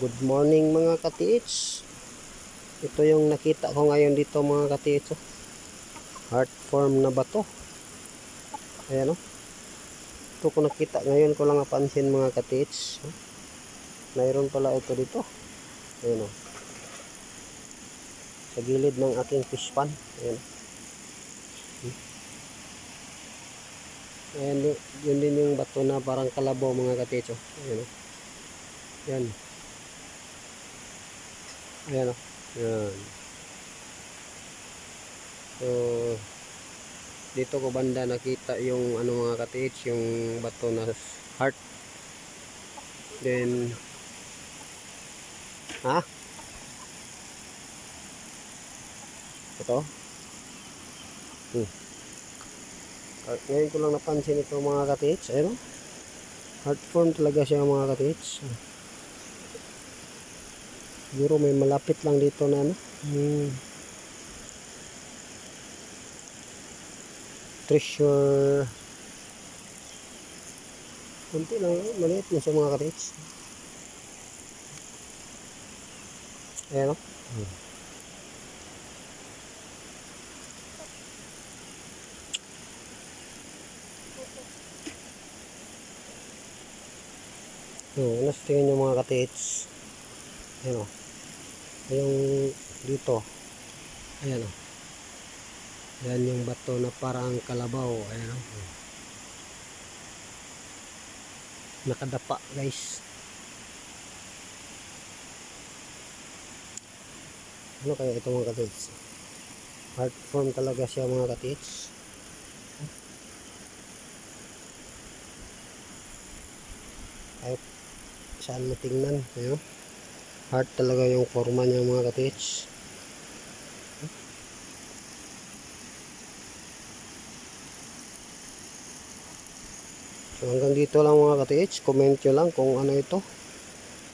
Good morning mga katiits. Ito yung nakita ko ngayon dito mga katiits. oh. Heart form na bato. Ayan o. Ito ko nakita ngayon ko lang napansin mga katiits. oh. Mayroon pala ito dito. Ayan o. Sa gilid ng aking fish pan. Ayan o. Ayan, yun- din yung bato na parang kalabaw mga katiits. oh. Ayan o. Yan. Ayan o. Yan. So, dito ko banda nakita yung ano mga katiits, yung bato na heart. Then, ha? Ito? Hmm. Ah, Ngayon ko lang napansin ito mga katiits. Ayun o. Heart form talaga siya mga katiits. Siguro may malapit lang dito na ano. Hmm. Treasure. Kunti lang, maliit lang sa mga karits. Ayan o. Hmm. So, ano sa tingin nyo mga katits? Ayan o. Yung dito. Ayan o. Yan yung bato na parang kalabaw. Ayan o. Nakadapa guys. Ano kaya ito mga katits? Heart form talaga siya mga katits. Kahit saan mo tingnan. Ayan o. Heart talaga yung forma niya mga katits. So hanggang dito lang mga katits. Comment nyo lang kung ano ito.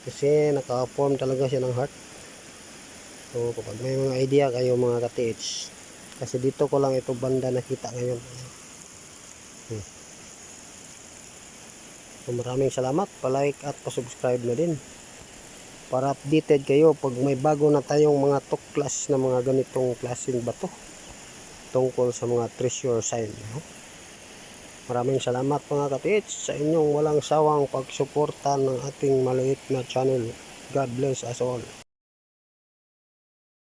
Kasi naka-form talaga siya ng heart. So kapag may mga idea kayo mga katits. Kasi dito ko lang ito banda nakita ngayon. Hmm. So maraming salamat. Pa-like at pa-subscribe na din para updated kayo pag may bago na tayong mga tuklas na mga ganitong klaseng bato tungkol sa mga treasure sign no? maraming salamat mga katits sa inyong walang sawang pagsuporta ng ating maliit na channel God bless us all